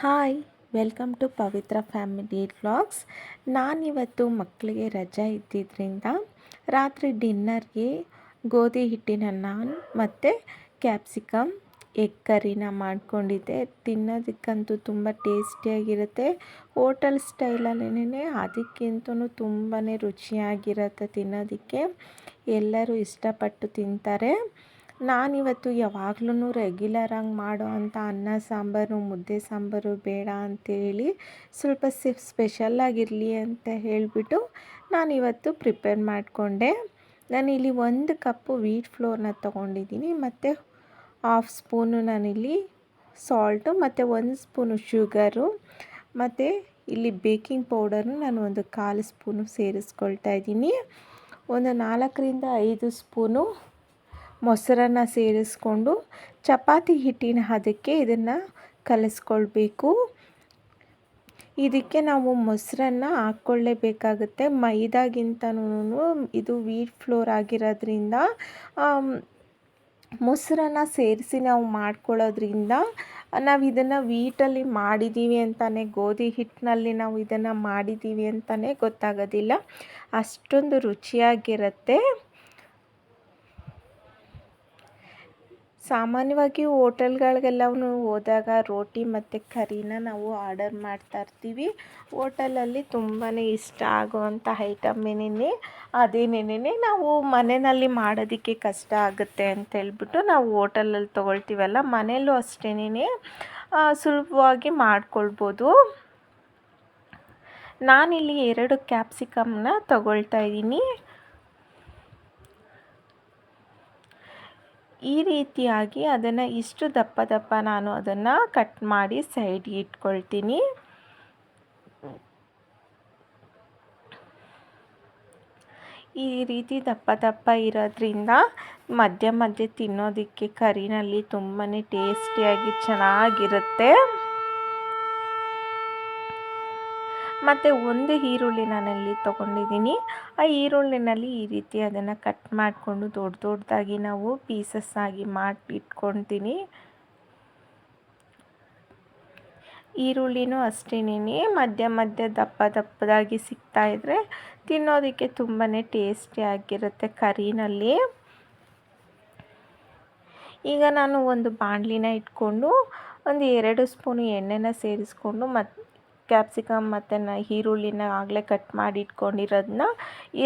Hi, welcome to Pavitra family vlogs. ನಾನಿವತ್ತು ಮಕ್ಕಳಿಗೆ ರಜಾ ಇದ್ದಿದ್ದರಿಂದ ರಾತ್ರಿ ಡಿನ್ನರ್ಗೆ ಗೋಧಿ ಹಿಟ್ಟಿನ ನಾನ್ ಮತ್ತು ಕ್ಯಾಪ್ಸಿಕಮ್, ಎಗ್ ಕರಿನ ಮಾಡ್ಕೊಂಡಿದ್ದೆ. ತಿನ್ನೋದಕ್ಕಂತೂ ತುಂಬ ಟೇಸ್ಟಿಯಾಗಿರುತ್ತೆ. ಹೋಟೆಲ್ ಸ್ಟೈಲಲ್ಲೇ ಅದಕ್ಕಿಂತಲೂ ತುಂಬಾ ರುಚಿಯಾಗಿರುತ್ತೆ ತಿನ್ನೋದಕ್ಕೆ. ಎಲ್ಲರೂ ಇಷ್ಟಪಟ್ಟು ತಿಂತಾರೆ. ನಾನಿವತ್ತು ಯಾವಾಗ್ಲೂ ರೆಗ್ಯುಲರಾಗಿ ಮಾಡೋ ಅಂಥ ಅನ್ನ ಸಾಂಬಾರು, ಮುದ್ದೆ ಸಾಂಬಾರು ಬೇಡ ಅಂತೇಳಿ ಸ್ವಲ್ಪ ಸ್ಪೆಷಲ್ಲಾಗಿರಲಿ ಅಂತ ಹೇಳಿಬಿಟ್ಟು ನಾನಿವತ್ತು ಪ್ರಿಪೇರ್ ಮಾಡಿಕೊಂಡೆ. ನಾನಿಲ್ಲಿ ಒಂದು ಕಪ್ಪು ವೀಟ್ ಫ್ಲೋರ್ನ ತೊಗೊಂಡಿದ್ದೀನಿ. ಮತ್ತು ಹಾಫ್ ಸ್ಪೂನು ನಾನಿಲ್ಲಿ ಸಾಲ್ಟು ಮತ್ತು ಒಂದು ಸ್ಪೂನು ಶುಗರು ಮತ್ತು ಇಲ್ಲಿ ಬೇಕಿಂಗ್ ಪೌಡರ್ನು ನಾನು ಒಂದು ಕಾಲು ಸ್ಪೂನು ಸೇರಿಸ್ಕೊಳ್ತಾ ಇದ್ದೀನಿ. ಒಂದು ನಾಲ್ಕರಿಂದ ಐದು ಸ್ಪೂನು ಮೊಸರನ್ನು ಸೇರಿಸ್ಕೊಂಡು ಚಪಾತಿ ಹಿಟ್ಟಿನ ಹದಕ್ಕೆ ಇದನ್ನು ಕಲಿಸ್ಕೊಳ್ಬೇಕು. ಇದಕ್ಕೆ ನಾವು ಮೊಸರನ್ನು ಹಾಕ್ಕೊಳ್ಳೇಬೇಕಾಗುತ್ತೆ. ಮೈದಾಗಿಂತನೂ ಇದು ವೀಟ್ ಫ್ಲೋರ್ ಆಗಿರೋದ್ರಿಂದ ಮೊಸರನ್ನು ಸೇರಿಸಿ ನಾವು ಮಾಡ್ಕೊಳ್ಳೋದ್ರಿಂದ ನಾವು ಇದನ್ನು ವೀಟಲ್ಲಿ ಮಾಡಿದ್ದೀವಿ ಅಂತಲೇ ಗೋಧಿ ಹಿಟ್ಟಿನಲ್ಲಿ ನಾವು ಇದನ್ನು ಮಾಡಿದ್ದೀವಿ ಅಂತಲೇ ಗೊತ್ತಾಗೋದಿಲ್ಲ. ಅಷ್ಟೊಂದು ರುಚಿಯಾಗಿರುತ್ತೆ. ಸಾಮಾನ್ಯವಾಗಿ ಹೋಟೆಲ್ಗಳಿಗೆಲ್ಲವೂ ಹೋದಾಗ ರೋಟಿ ಮತ್ತು ಕರಿನ ನಾವು ಆರ್ಡರ್ ಮಾಡ್ತಾ ಇರ್ತೀವಿ. ಹೋಟೆಲಲ್ಲಿ ತುಂಬಾ ಇಷ್ಟ ಆಗುವಂಥ ಐಟಮ್ ಏನೇನೆ ಅದೇನೇನೇ ನಾವು ಮನೆಯಲ್ಲಿ ಮಾಡೋದಕ್ಕೆ ಕಷ್ಟ ಆಗುತ್ತೆ ಅಂತ ಹೇಳ್ಬಿಟ್ಟು ನಾವು ಹೋಟೆಲಲ್ಲಿ ತೊಗೊಳ್ತೀವಲ್ಲ, ಮನೆಯಲ್ಲೂ ಅಷ್ಟೇನೇ ಸುಲಭವಾಗಿ ಮಾಡ್ಕೊಳ್ಬೋದು. ನಾನಿಲ್ಲಿ ಎರಡು ಕ್ಯಾಪ್ಸಿಕಮ್ನ ತಗೊಳ್ತಾ ಇದ್ದೀನಿ. ಈ ರೀತಿಯಾಗಿ ಅದನ್ನು ಇಷ್ಟು ದಪ್ಪ ದಪ್ಪ ನಾನು ಅದನ್ನು ಕಟ್ ಮಾಡಿ ಸೈಡ್ಗೆ ಇಟ್ಕೊಳ್ತೀನಿ. ಈ ರೀತಿ ದಪ್ಪ ದಪ್ಪ ಇರೋದ್ರಿಂದ ಮಧ್ಯ ಮಧ್ಯೆ ತಿನ್ನೋದಕ್ಕೆ ಕರಿನಲ್ಲಿ ತುಂಬಾ ಟೇಸ್ಟಿಯಾಗಿ ಚೆನ್ನಾಗಿರುತ್ತೆ. ಮತ್ತು ಒಂದು ಈರುಳ್ಳಿ ನಾನಲ್ಲಿ ತೊಗೊಂಡಿದ್ದೀನಿ. ಆ ಈರುಳ್ಳಿನಲ್ಲಿ ಈ ರೀತಿ ಅದನ್ನು ಕಟ್ ಮಾಡಿಕೊಂಡು ದೊಡ್ಡ ದೊಡ್ಡದಾಗಿ ನಾವು ಪೀಸಸ್ ಆಗಿ ಮಾಡಿ ಇಟ್ಕೊತೀನಿ ಈರುಳ್ಳಿನೂ ಅಷ್ಟೇನೇ ಮಧ್ಯ ಮಧ್ಯ ದಪ್ಪ ದಪ್ಪದಾಗಿ ಸಿಗ್ತಾಯಿದ್ರೆ ತಿನ್ನೋದಕ್ಕೆ ತುಂಬಾ ಟೇಸ್ಟಿಯಾಗಿರುತ್ತೆ ಕರಿನಲ್ಲಿ. ಈಗ ನಾನು ಒಂದು ಬಾಣಲಿನ ಇಟ್ಕೊಂಡು ಒಂದು ಎರಡು ಸ್ಪೂನು ಎಣ್ಣೆನ ಸೇರಿಸ್ಕೊಂಡು ಮತ್ತು ಕ್ಯಾಪ್ಸಿಕಮ್ ಮತ್ತು ನ ಈರುಳ್ಳಿನ ಆಗಲೇ ಕಟ್ ಮಾಡಿ ಇಟ್ಕೊಂಡಿರೋದನ್ನ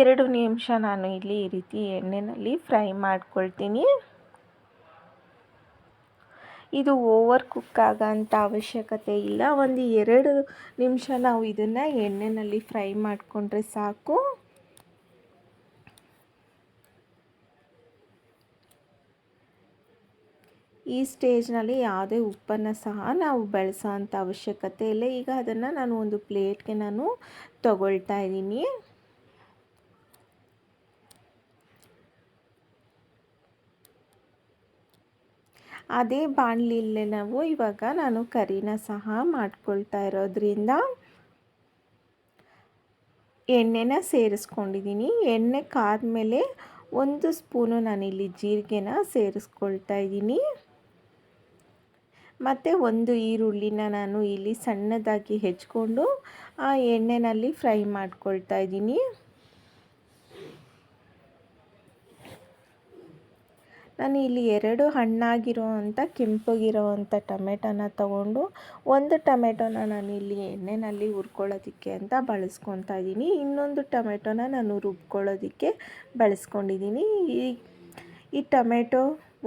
ಎರಡು ನಿಮಿಷ ನಾನು ಇಲ್ಲಿ ಈ ರೀತಿ ಎಣ್ಣೆಯಲ್ಲಿ ಫ್ರೈ ಮಾಡ್ಕೊಳ್ತೀನಿ. ಇದು ಓವರ್ ಕುಕ್ ಆಗೋಂಥ ಅವಶ್ಯಕತೆ ಇಲ್ಲ. ಒಂದು ಎರಡು ನಿಮಿಷ ನಾವು ಇದನ್ನು ಎಣ್ಣೆಯಲ್ಲಿ ಫ್ರೈ ಮಾಡಿಕೊಂಡ್ರೆ ಸಾಕು. ಈ ಸ್ಟೇಜ್ನಲ್ಲಿ ಯಾವುದೇ ಉಪ್ಪನ್ನು ಸಹ ನಾವು ಬಳಸೋ ಅಂಥ ಅವಶ್ಯಕತೆ ಇಲ್ಲ. ಈಗ ಅದನ್ನು ನಾನು ಒಂದು ಪ್ಲೇಟ್ಗೆ ನಾನು ತಗೊಳ್ತಾ ಇದ್ದೀನಿ. ಅದೇ ಬಾಣಲಿಲ್ಲೇ ನಾವು ಇವಾಗ ನಾನು ಕರಿನ ಸಹ ಮಾಡ್ಕೊಳ್ತಾ ಇರೋದ್ರಿಂದ ಎಣ್ಣೆನ ಸೇರಿಸ್ಕೊಂಡಿದ್ದೀನಿ. ಎಣ್ಣೆ ಕಾದ ಮೇಲೆ ಒಂದು ಸ್ಪೂನು ನಾನಿಲ್ಲಿ ಜೀರಿಗೆನ ಸೇರಿಸ್ಕೊಳ್ತಾ ಇದ್ದೀನಿ. ಮತ್ತು ಒಂದು ಈರುಳ್ಳಿನ ನಾನು ಇಲ್ಲಿ ಸಣ್ಣದಾಗಿ ಹೆಚ್ಕೊಂಡು, ಆ ಎಣ್ಣೆಯಲ್ಲಿ ಫ್ರೈ ಮಾಡ್ಕೊಳ್ತಾ ಇದ್ದೀನಿ. ನಾನು ಇಲ್ಲಿ ಎರಡು ಹಣ್ಣಾಗಿರೋ ಅಂಥ ಟೊಮೆಟೋನ ತಗೊಂಡು, ಒಂದು ಟೊಮೆಟೊನ ನಾನು ಇಲ್ಲಿ ಎಣ್ಣೆಯಲ್ಲಿ ಹುರ್ಕೊಳ್ಳೋದಕ್ಕೆ ಅಂತ ಬಳಸ್ಕೊತಾ ಇದ್ದೀನಿ. ಇನ್ನೊಂದು ಟೊಮೆಟೊನ ನಾನು ರುಬ್ಕೊಳ್ಳೋದಕ್ಕೆ ಬಳಸ್ಕೊಂಡಿದ್ದೀನಿ. ಈ ಈ ಟೊಮೆಟೊ,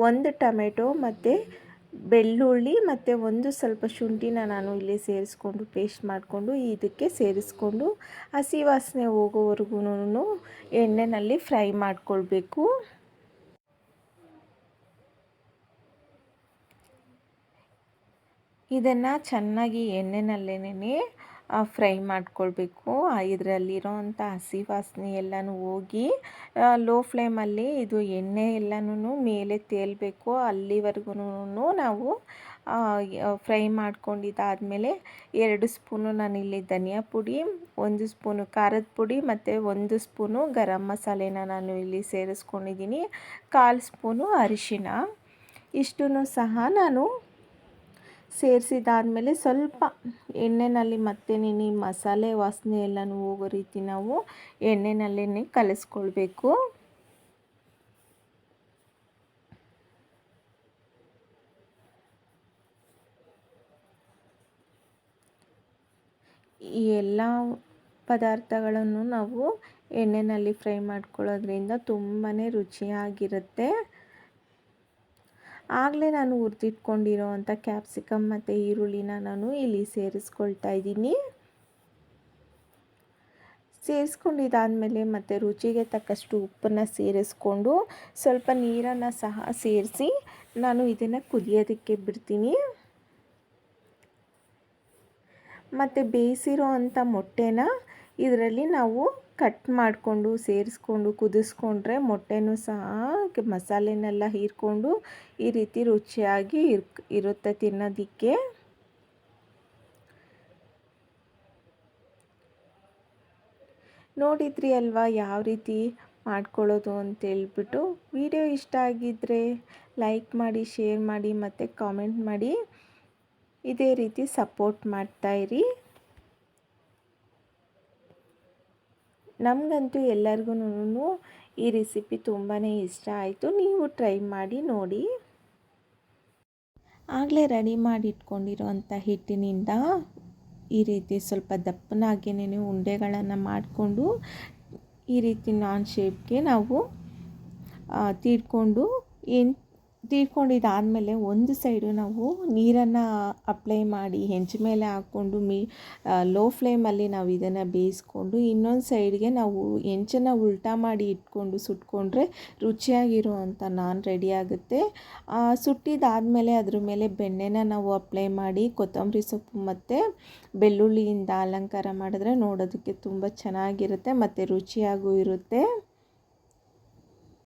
ಒಂದು ಟೊಮೆಟೊ ಮತ್ತು ಬೆಳ್ಳುಳ್ಳಿ ಮತ್ತು ಒಂದು ಸ್ವಲ್ಪ ಶುಂಠಿನ ನಾನು ಇಲ್ಲಿ ಸೇರಿಸ್ಕೊಂಡು ಪೇಸ್ಟ್ ಮಾಡಿಕೊಂಡು ಇದಕ್ಕೆ ಸೇರಿಸ್ಕೊಂಡು ಹಸಿ ವಾಸನೆ ಹೋಗೋವರೆಗೂ ಎಣ್ಣೆಯಲ್ಲಿ ಫ್ರೈ ಮಾಡಿಕೊಳ್ಬೇಕು. ಇದನ್ನು ಚೆನ್ನಾಗಿ ಎಣ್ಣೆನಲ್ಲೇನೆ ಫ್ರೈ ಮಾಡ್ಕೊಳ್ಬೇಕು. ಇದರಲ್ಲಿರೋ ಅಂಥ ಹಸಿ ವಾಸನೆ ಎಲ್ಲನೂ ಹೋಗಿ ಲೋ ಫ್ಲೇಮಲ್ಲಿ ಇದು ಎಣ್ಣೆ ಎಲ್ಲನೂ ಮೇಲೆ ತೇಲಬೇಕು. ಅಲ್ಲಿವರೆಗೂ ನಾವು ಫ್ರೈ ಮಾಡ್ಕೊಂಡಿದ್ದಾದಮೇಲೆ ಎರಡು ಸ್ಪೂನು ನಾನಿಲ್ಲಿ ಧನಿಯಾ ಪುಡಿ, ಒಂದು ಸ್ಪೂನು ಖಾರದ ಪುಡಿ ಮತ್ತು ಒಂದು ಸ್ಪೂನು ಗರಂ ಮಸಾಲೆನ ನಾನು ಇಲ್ಲಿ ಸೇರಿಸ್ಕೊಂಡಿದ್ದೀನಿ. ಕಾಲು ಸ್ಪೂನು ಅರಿಶಿನ ಇಷ್ಟನ್ನು ಸಹ ನಾನು ಸೇರಿಸಿದಾದ್ಮೇಲೆ ಸ್ವಲ್ಪ ಎಣ್ಣೆಯಲ್ಲಿ ಮತ್ತೆ ನೀನು ಈ ಮಸಾಲೆ ವಾಸನೆ ಎಲ್ಲನೂ ಹೋಗೋ ರೀತಿ ನಾವು ಎಣ್ಣೆನಲ್ಲೇ ಕಲಿಸ್ಕೊಳ್ಬೇಕು. ಈ ಎಲ್ಲ ಪದಾರ್ಥಗಳನ್ನು ನಾವು ಎಣ್ಣೆಯಲ್ಲಿ ಫ್ರೈ ಮಾಡ್ಕೊಳ್ಳೋದ್ರಿಂದ ತುಂಬಾ ರುಚಿಯಾಗಿರುತ್ತೆ. ಆಗಲೇ ನಾನು ಹುರಿದಿಟ್ಕೊಂಡಿರೋ ಅಂಥ ಕ್ಯಾಪ್ಸಿಕಮ್ ಮತ್ತು ಈರುಳ್ಳಿನ ನಾನು ಇಲ್ಲಿ ಸೇರಿಸ್ಕೊಳ್ತಾ ಇದ್ದೀನಿ. ಸೇರಿಸ್ಕೊಂಡಿದ್ದಾದಮೇಲೆ ಮತ್ತು ರುಚಿಗೆ ತಕ್ಕಷ್ಟು ಉಪ್ಪನ್ನು ಸೇರಿಸ್ಕೊಂಡು ಸ್ವಲ್ಪ ನೀರನ್ನು ಸಹ ಸೇರಿಸಿ ನಾನು ಇದನ್ನು ಕುದಿಯೋದಕ್ಕೆ ಬಿಡ್ತೀನಿ. ಮತ್ತು ಬೇಯಿಸಿರೋ ಅಂಥ ಮೊಟ್ಟೆನ ಇದರಲ್ಲಿ ನಾವು ಕಟ್ ಮಾಡಿಕೊಂಡು, ಸೇರಿಸ್ಕೊಂಡು, ಕುದಿಸ್ಕೊಂಡ್ರೆ ಮೊಟ್ಟೆನೂ ಸಹ ಮಸಾಲೆನೆಲ್ಲ ಹೀರ್ಕೊಂಡು ಈ ರೀತಿ ರುಚಿಯಾಗಿ ಇರ್ ಇರುತ್ತೆ ತಿನ್ನೋದಕ್ಕೆ. ನೋಡಿದ್ರಿ ಅಲ್ವಾ ಯಾವ ರೀತಿ ಮಾಡ್ಕೊಳ್ಳೋದು ಅಂತೇಳ್ಬಿಟ್ಟು. ವಿಡಿಯೋ ಇಷ್ಟ ಆಗಿದ್ದರೆ ಲೈಕ್ ಮಾಡಿ, ಶೇರ್ ಮಾಡಿ, ಮತ್ತು ಕಾಮೆಂಟ್ ಮಾಡಿ. ಇದೇ ರೀತಿ ಸಪೋರ್ಟ್ ಮಾಡ್ತಾಯಿರಿ ನಮಗಂತೂ ಎಲ್ಲರಿಗೂ ಈ ರೆಸಿಪಿ ತುಂಬಾ ಇಷ್ಟ ಆಯಿತು. ನೀವು ಟ್ರೈ ಮಾಡಿ ನೋಡಿ. ಆಗಲೇ ರೆಡಿ ಮಾಡಿ ಇಟ್ಕೊಂಡಿರೋಂಥ ಹಿಟ್ಟಿನಿಂದ ಈ ರೀತಿ ಸ್ವಲ್ಪ ದಪ್ಪನಾಗೇನೆ ಉಂಡೆಗಳನ್ನು ಮಾಡಿಕೊಂಡು ಈ ರೀತಿ ನಾನ್ ಶೇಪ್ಗೆ ನಾವು ತೀಡ್ಕೊಂಡು ಏನು ತೀಡ್ಕೊಂಡಿದ್ದಾದಮೇಲೆ ಒಂದು ಸೈಡು ನಾವು ನೀರನ್ನು ಅಪ್ಲೈ ಮಾಡಿ ಹೆಂಚು ಮೇಲೆ ಹಾಕ್ಕೊಂಡು ಮೀ ಲೋ ಫ್ಲೇಮಲ್ಲಿ ನಾವು ಇದನ್ನು ಬೇಯಿಸ್ಕೊಂಡು ಇನ್ನೊಂದು ಸೈಡ್ಗೆ ನಾವು ಹೆಂಚನ್ನು ಉಲ್ಟಾ ಮಾಡಿ ಇಟ್ಕೊಂಡು ಸುಟ್ಕೊಂಡ್ರೆ ರುಚಿಯಾಗಿರೋ ಅಂಥ ನಾನ್ ರೆಡಿ ಆಗುತ್ತೆ. ಸುಟ್ಟಿದ್ದಾದಮೇಲೆ ಅದ್ರ ಮೇಲೆ ಬೆಣ್ಣೆನ ನಾವು ಅಪ್ಲೈ ಮಾಡಿ ಕೊತ್ತಂಬರಿ ಸೊಪ್ಪು ಮತ್ತು ಬೆಳ್ಳುಳ್ಳಿಯಿಂದ ಅಲಂಕಾರ ಮಾಡಿದ್ರೆ ನೋಡೋದಕ್ಕೆ ತುಂಬ ಚೆನ್ನಾಗಿರುತ್ತೆ, ಮತ್ತು ರುಚಿಯಾಗೂ ಇರುತ್ತೆ.